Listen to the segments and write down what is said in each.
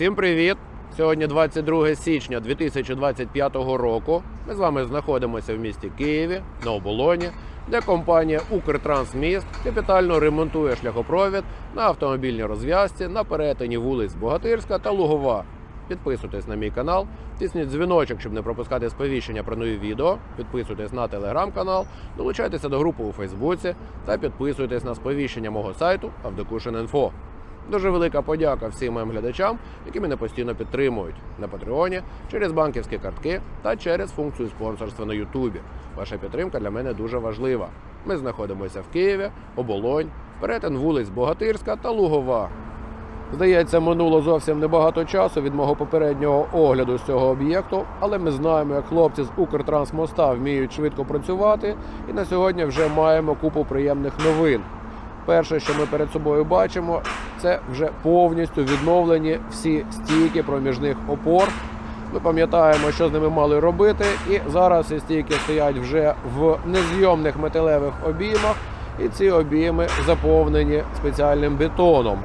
Усім привіт! Сьогодні 22 січня 2025 року. Ми з вами знаходимося в місті Києві на оболоні, де компанія Укртрансміст капітально ремонтує шляхопровід на автомобільній розв'язці на перетині вулиць Богатирська та Лугова. Підписуйтесь на мій канал, тисніть дзвіночок, щоб не пропускати сповіщення про нові відео. Підписуйтесь на телеграм-канал, долучайтеся до групи у Фейсбуці та підписуйтесь на сповіщення мого сайту Авдокушин.Інфо. Дуже велика подяка всім моїм глядачам, які мене постійно підтримують на Патреоні, через банківські картки та через функцію спонсорства на Ютубі. Ваша підтримка для мене дуже важлива. Ми знаходимося в Києві, оболонь, перетин вулиць Богатирська та Лугова. Здається, минуло зовсім небагато часу від мого попереднього огляду з цього об'єкту, але ми знаємо, як хлопці з Укртрансмоста вміють швидко працювати, і на сьогодні вже маємо купу приємних новин. Перше, що ми перед собою бачимо, це вже повністю відновлені всі стійки проміжних опор. Ми пам'ятаємо, що з ними мали робити, і зараз ці стійки стоять вже в незйомних металевих обіймах, і ці обійми заповнені спеціальним бетоном.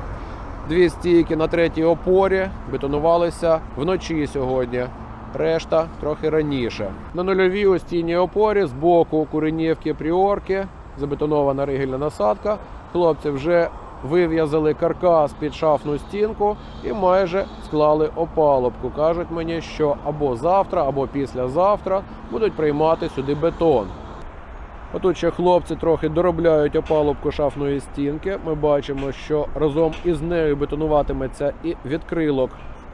Дві стійки на третій опорі бетонувалися вночі сьогодні. Решта трохи раніше. На нульовій устійній опорі з боку Куренівки Пріорки забетонована ригельна насадка. Хлопці вже вив'язали каркас під шафну стінку і майже склали опалубку. Кажуть мені, що або завтра, або післязавтра будуть приймати сюди бетон. Отут ще хлопці трохи доробляють опалубку шафної стінки. Ми бачимо, що разом із нею бетонуватиметься і відкрилок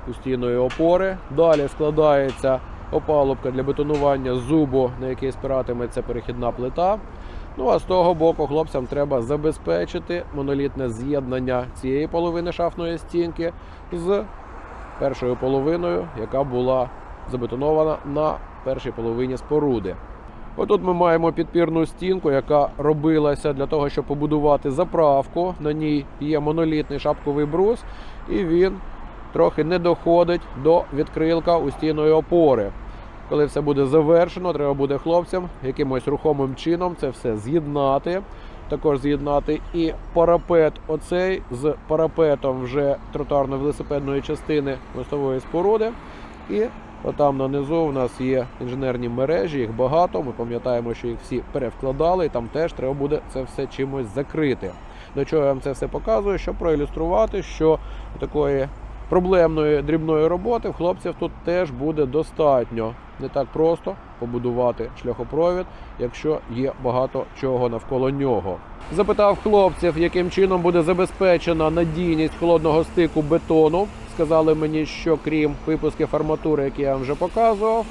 устійної опори. Далі складається опалубка для бетонування зубу, на який спиратиметься перехідна плита. Ну а з того боку хлопцям треба забезпечити монолітне з'єднання цієї половини шафної стінки з першою половиною, яка була забетонована на першій половині споруди. Отут ми маємо підпірну стінку, яка робилася для того, щоб побудувати заправку. На ній є монолітний шапковий брус, і він трохи не доходить до відкрилка устійної опори. Коли все буде завершено, треба буде хлопцям якимось рухомим чином це все з'єднати. Також з'єднати і парапет оцей з парапетом вже тротуарно-велосипедної частини мостової споруди. І отам нанизу у нас є інженерні мережі, їх багато. Ми пам'ятаємо, що їх всі перевкладали, і там теж треба буде це все чимось закрити. До чого я вам це все показую, щоб проілюструвати, що такої проблемної дрібної роботи в хлопців тут теж буде достатньо. Не так просто побудувати шляхопровід, якщо є багато чого навколо нього. Запитав хлопців, яким чином буде забезпечена надійність холодного стику бетону. Сказали мені, що крім випусків арматури, які я вам вже показував,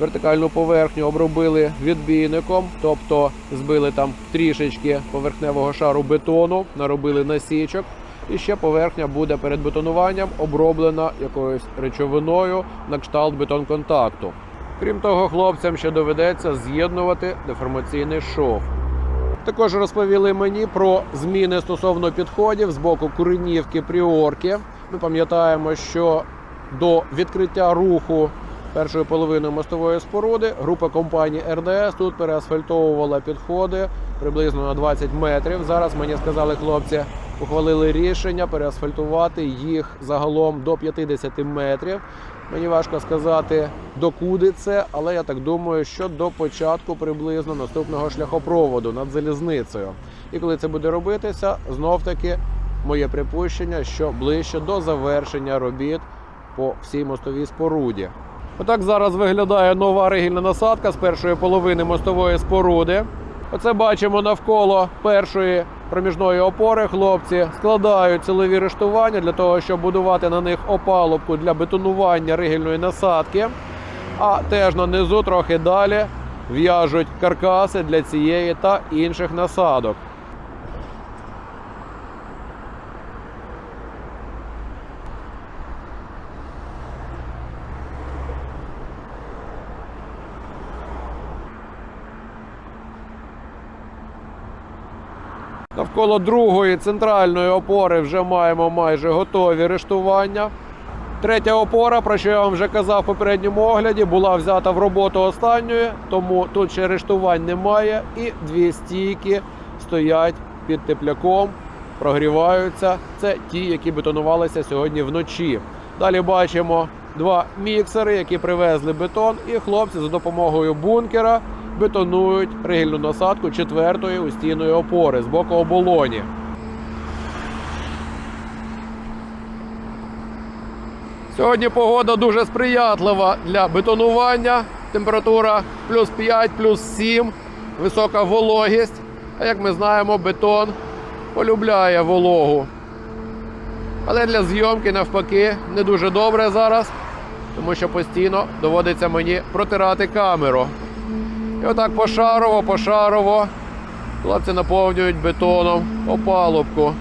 вертикальну поверхню обробили відбійником, тобто збили там трішечки поверхневого шару бетону, наробили насічок. І ще поверхня буде перед бетонуванням оброблена якоюсь речовиною на кшталт бетонконтакту. Крім того, хлопцям ще доведеться з'єднувати деформаційний шов. Також розповіли мені про зміни стосовно підходів з боку Куренівки Пріорки. Ми пам'ятаємо, що до відкриття руху першої половини мостової споруди група компанії РДС тут переасфальтовувала підходи приблизно на 20 метрів. Зараз мені сказали хлопці, ухвалили рішення переасфальтувати їх загалом до 50 метрів. Мені важко сказати, докуди це, але я так думаю, що до початку приблизно наступного шляхопроводу над залізницею. І коли це буде робитися, знов таки моє припущення, що ближче до завершення робіт по всій мостовій споруді. Отак зараз виглядає нова ригільна насадка з першої половини мостової споруди. Оце бачимо навколо першої проміжної опори. Хлопці складають силові рештування для того, щоб будувати на них опалубку для бетонування ригільної насадки. А теж на низу трохи далі в'яжуть каркаси для цієї та інших насадок. Навколо другої центральної опори вже маємо майже готові рештування. Третя опора, про що я вам вже казав в попередньому огляді, була взята в роботу останньою, тому тут ще рештувань немає. І дві стійки стоять під тепляком, прогріваються. Це ті, які бетонувалися сьогодні вночі. Далі бачимо два міксери, які привезли бетон, і хлопці за допомогою бункера бетонують ригільну насадку четвертої устійної опори з боку оболоні. Сьогодні погода дуже сприятлива для бетонування. Температура плюс 5, плюс 7, висока вологість. А як ми знаємо, бетон полюбляє вологу. Але для зйомки навпаки не дуже добре зараз, тому що постійно доводиться мені протирати камеру. І отак пошарово, пошарово хлопці наповнюють бетоном опалубку.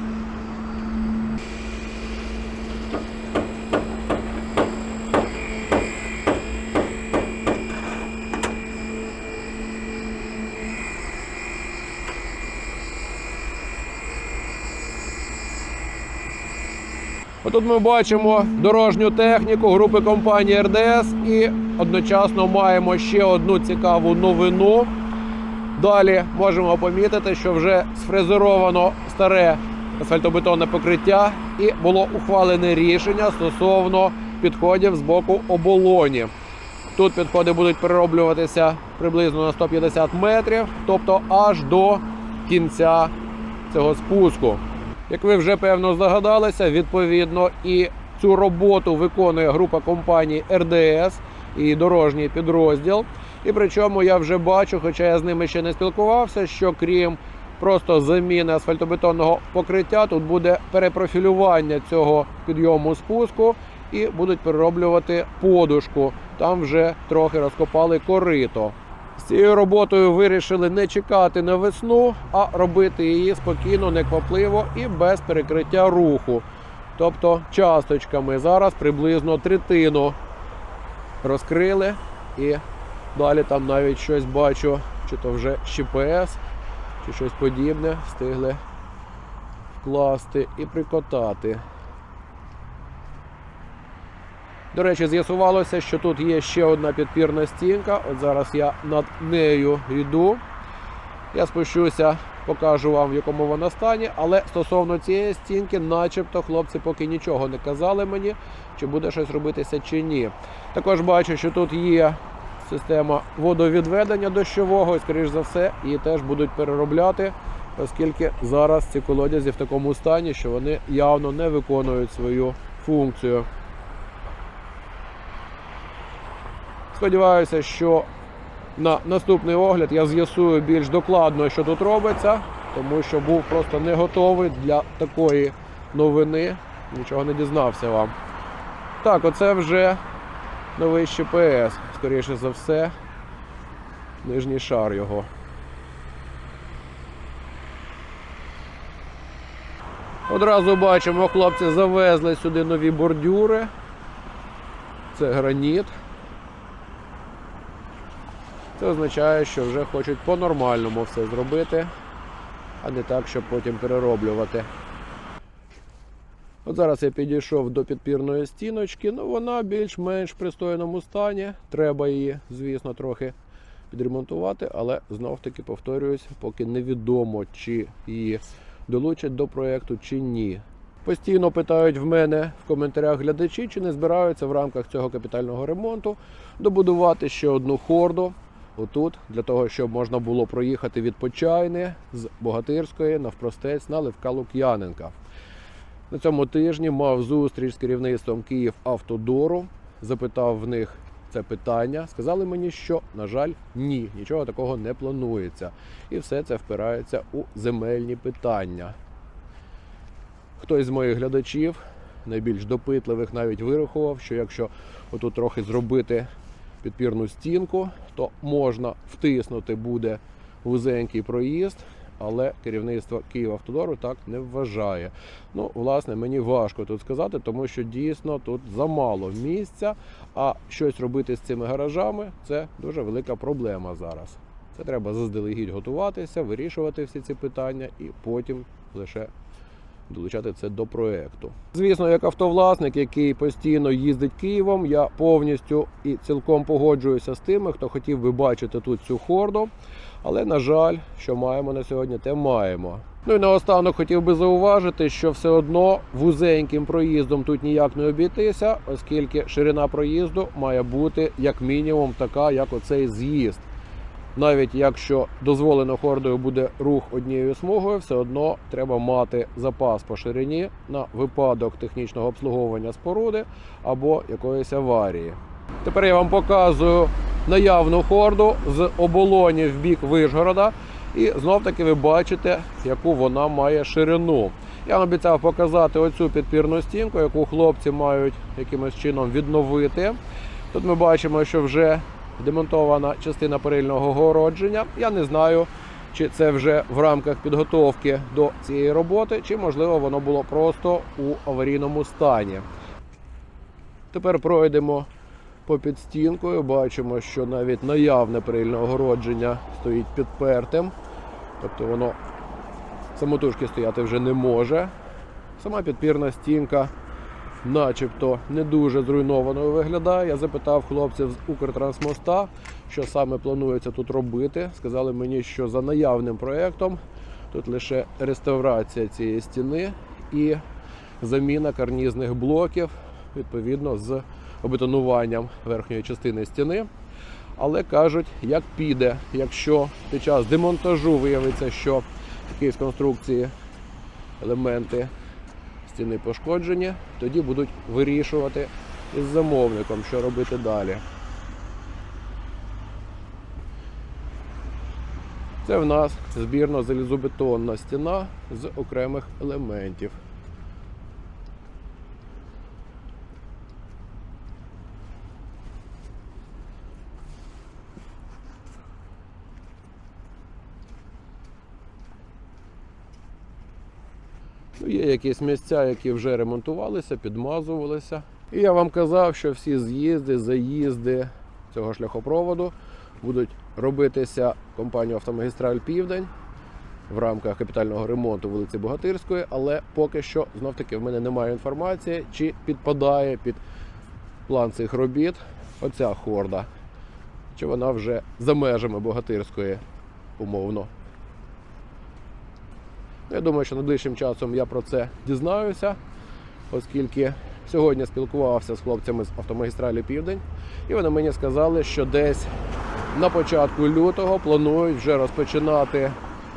Отут ми бачимо дорожню техніку групи компанії РДС і одночасно маємо ще одну цікаву новину. Далі можемо помітити, що вже сфрезеровано старе асфальтобетонне покриття і було ухвалене рішення стосовно підходів з боку оболоні. Тут підходи будуть перероблюватися приблизно на 150 метрів, тобто аж до кінця цього спуску. Як ви вже певно здогадалися, відповідно і цю роботу виконує група компаній РДС і дорожній підрозділ. І причому я вже бачу, хоча я з ними ще не спілкувався, що крім просто заміни асфальтобетонного покриття, тут буде перепрофілювання цього підйому спуску і будуть перероблювати подушку. Там вже трохи розкопали корито. З цією роботою вирішили не чекати на весну, а робити її спокійно, неквапливо і без перекриття руху. Тобто часточками. Зараз приблизно третину розкрили і далі там навіть щось бачу, чи то вже ЩПС, чи щось подібне встигли вкласти і прикотати. До речі, з'ясувалося, що тут є ще одна підпірна стінка. От зараз я над нею йду. Я спущуся, покажу вам, в якому вона стані. Але стосовно цієї стінки, начебто, хлопці поки нічого не казали мені, чи буде щось робитися чи ні. Також бачу, що тут є система водовідведення дощового, і, скоріш за все, її теж будуть переробляти, оскільки зараз ці колодязі в такому стані, що вони явно не виконують свою функцію. Сподіваюся, що на наступний огляд я з'ясую більш докладно, що тут робиться, тому що був просто не готовий для такої новини. Нічого не дізнався вам. Так, оце вже новий ЩПС, скоріше за все, нижній шар його. Одразу бачимо, хлопці завезли сюди нові бордюри. Це граніт. Це означає, що вже хочуть по-нормальному все зробити, а не так, щоб потім перероблювати. От зараз я підійшов до підпірної стіночки, ну вона більш-менш в пристойному стані. Треба її, звісно, трохи підремонтувати, але знов-таки повторююсь, поки невідомо, чи її долучать до проєкту, чи ні. Постійно питають в мене в коментарях глядачі, чи не збираються в рамках цього капітального ремонту добудувати ще одну хорду отут, для того, щоб можна було проїхати від Почайни з Богатирської навпростець на Левка Лук'яненка. На цьому тижні мав зустріч з керівництвом Київ Автодору, запитав в них це питання. Сказали мені, що, на жаль, ні, нічого такого не планується. І все це впирається у земельні питання. Хтось з моїх глядачів, найбільш допитливих, навіть вирахував, що якщо отут трохи зробити підпірну стінку, то можна втиснути буде вузенький проїзд, але керівництво Київавтодору так не вважає. Ну, власне, мені важко тут сказати, тому що дійсно тут замало місця, а щось робити з цими гаражами це дуже велика проблема зараз. Це треба заздалегідь готуватися, вирішувати всі ці питання і потім лише долучати це до проекту. Звісно, як автовласник, який постійно їздить Києвом, я повністю і цілком погоджуюся з тими, хто хотів би бачити тут цю хорду. Але на жаль, що маємо на сьогодні, те маємо. Ну і наостанок хотів би зауважити, що все одно вузеньким проїздом тут ніяк не обійтися, оскільки ширина проїзду має бути як мінімум така, як оцей з'їзд. Навіть якщо дозволено хордою буде рух однією смугою, все одно треба мати запас по ширині на випадок технічного обслуговування споруди або якоїсь аварії. Тепер я вам показую наявну хорду з оболоні в бік Вишгорода. І знов таки ви бачите, яку вона має ширину. Я вам обіцяв показати оцю підпірну стінку, яку хлопці мають якимось чином відновити. Тут ми бачимо, що вже демонтована частина перильного огородження. Я не знаю, чи це вже в рамках підготовки до цієї роботи, чи можливо воно було просто у аварійному стані. Тепер пройдемо попід стінкою. Бачимо, що навіть наявне перильне огородження стоїть підпертим. Тобто воно самотужки стояти вже не може. Сама підпірна стінка начебто не дуже зруйнованою виглядає. Я запитав хлопців з Укртрансмоста, що саме планується тут робити. Сказали мені, що за наявним проєктом тут лише реставрація цієї стіни і заміна карнізних блоків відповідно з обетонуванням верхньої частини стіни. Але кажуть, як піде, якщо під час демонтажу виявиться, що якісь конструкції, елементи стіни пошкоджені, тоді будуть вирішувати із замовником, що робити далі. Це в нас збірно залізобетонна стіна з окремих елементів. Якісь місця, які вже ремонтувалися, підмазувалися. І я вам казав, що всі з'їзди, заїзди цього шляхопроводу будуть робитися компанією Автомагістраль Південь в рамках капітального ремонту вулиці Богатирської, але поки що знов таки в мене немає інформації, чи підпадає під план цих робіт оця хорда, чи вона вже за межами Богатирської умовно. Я думаю, що найближчим часом я про це дізнаюся, оскільки сьогодні спілкувався з хлопцями з автомагістралі Південь, і вони мені сказали, що десь на початку лютого планують вже розпочинати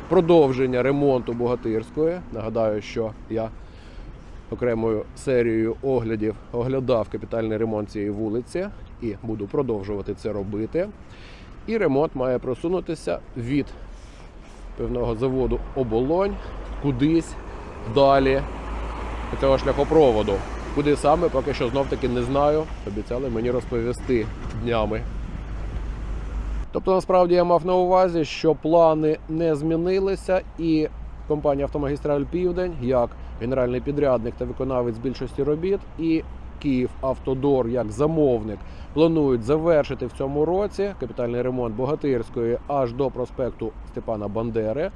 продовження ремонту Богатирської. Нагадаю, що я окремою серією оглядів оглядав капітальний ремонт цієї вулиці і буду продовжувати це робити. І ремонт має просунутися від певного заводу оболонь кудись далі цього шляхопроводу. Куди саме, поки що знов таки не знаю. Обіцяли мені розповісти днями. Тобто, насправді я мав на увазі, що плани не змінилися, і компанія Автомагістраль Південь, як генеральний підрядник та виконавець більшості робіт, і Київ Автодор як замовник планують завершити в цьому році капітальний ремонт Богатирської аж до проспекту Степана Бандери.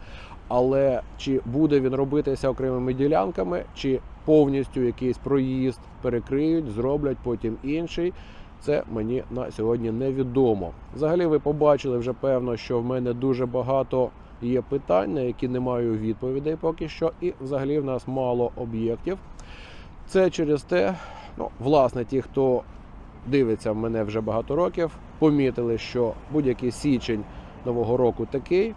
Але чи буде він робитися окремими ділянками, чи повністю якийсь проїзд перекриють, зроблять потім інший. Це мені на сьогодні невідомо. Взагалі, ви побачили вже певно, що в мене дуже багато є питань, на які не маю відповідей поки що, і взагалі в нас мало об'єктів. Це через те, ну, власне, ті, хто дивиться в мене вже багато років, помітили, що будь-який січень нового року такий.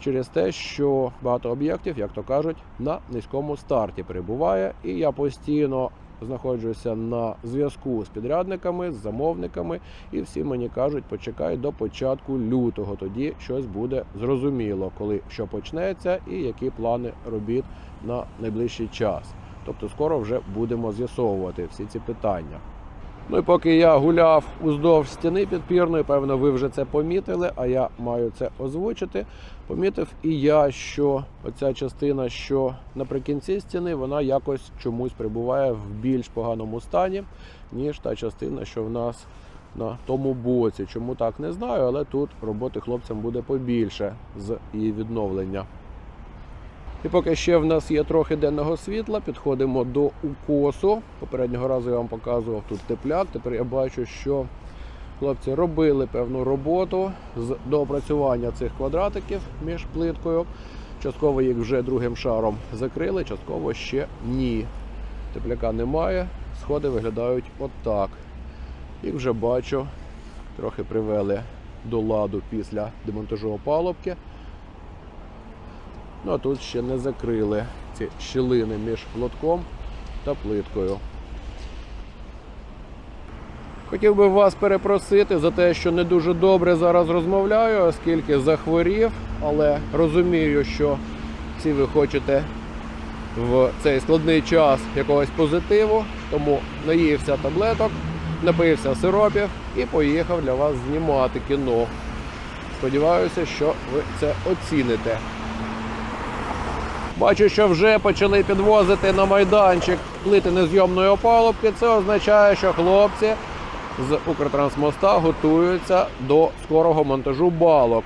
Через те, що багато об'єктів, як то кажуть, на низькому старті перебуває, і я постійно знаходжуся на зв'язку з підрядниками, з замовниками, і всі мені кажуть, почекай до початку лютого. Тоді щось буде зрозуміло, коли що почнеться, і які плани робіт на найближчий час. Тобто, скоро вже будемо з'ясовувати всі ці питання. Ну і поки я гуляв уздовж стіни підпірної, певно, ви вже це помітили, а я маю це озвучити. Помітив і я, що оця частина, що наприкінці стіни, вона якось чомусь перебуває в більш поганому стані, ніж та частина, що в нас на тому боці. Чому так не знаю, але тут роботи хлопцям буде побільше з її відновлення. І поки ще в нас є трохи денного світла, підходимо до укосу. Попереднього разу я вам показував тут тепляк. Тепер я бачу, що хлопці робили певну роботу з доопрацювання цих квадратиків між плиткою. Частково їх вже другим шаром закрили, частково ще ні. Тепляка немає, сходи виглядають отак. Їх вже бачу, трохи привели до ладу після демонтажу опалубки. Ну а тут ще не закрили ці щілини між лотком та плиткою. Хотів би вас перепросити за те, що не дуже добре зараз розмовляю, оскільки захворів, але розумію, що всі ви хочете в цей складний час якогось позитиву, тому наївся таблеток, напився сиропів і поїхав для вас знімати кіно. Сподіваюся, що ви це оціните. Бачу, що вже почали підвозити на майданчик плити незйомної опалубки. Це означає, що хлопці з Укртрансмоста готуються до скорого монтажу балок.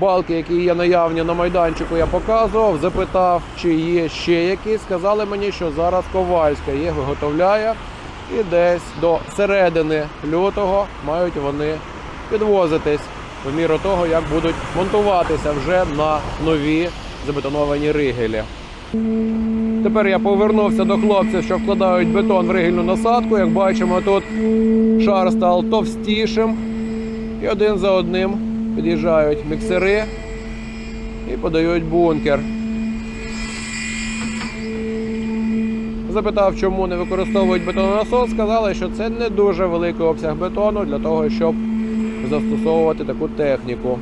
Балки, які є наявні на майданчику, я показував, запитав, чи є ще якісь. Сказали мені, що зараз Ковальська їх виготовляє, і десь до середини лютого мають вони підвозитись в міру того, як будуть монтуватися вже на нові забетоновані ригелі. Тепер я повернувся до хлопців, що вкладають бетон в ригельну насадку. Як бачимо, тут шар став товстішим. І один за одним під'їжджають міксери і подають бункер. Запитав, чому не використовують бетононасос, сказали, що це не дуже великий обсяг бетону для того, щоб застосовувати таку техніку.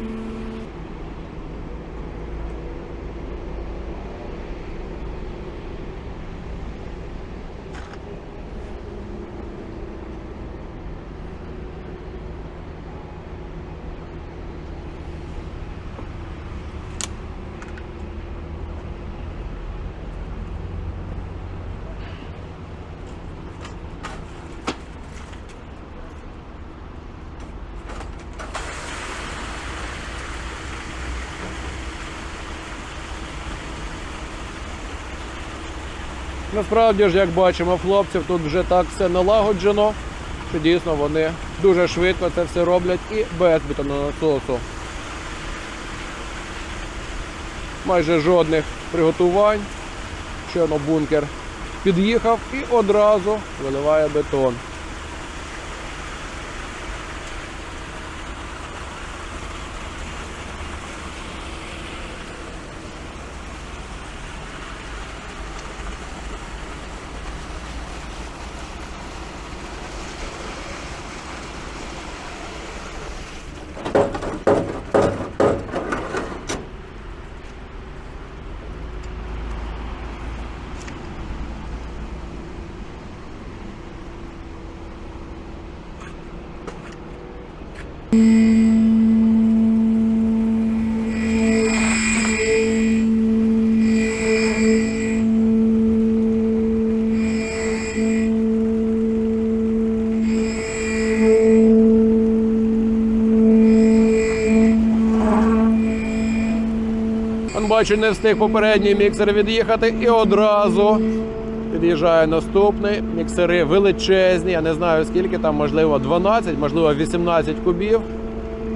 Насправді ж, як бачимо, хлопців тут вже так все налагоджено, що дійсно вони дуже швидко це все роблять і без бетононасосу. Майже жодних приготувань. Чорно бункер під'їхав і одразу виливає бетон. Бачу, не встиг попередній міксер від'їхати і одразу під'їжджає наступний. Міксери величезні. Я не знаю скільки там, можливо, 12, можливо, 18 кубів.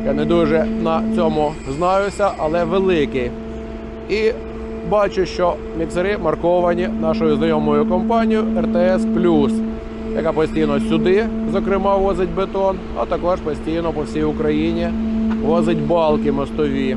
Я не дуже на цьому знаюся, але великий. І бачу, що міксери марковані нашою знайомою компанією RTS яка постійно сюди, зокрема, возить бетон, а також постійно по всій Україні возить балки мостові.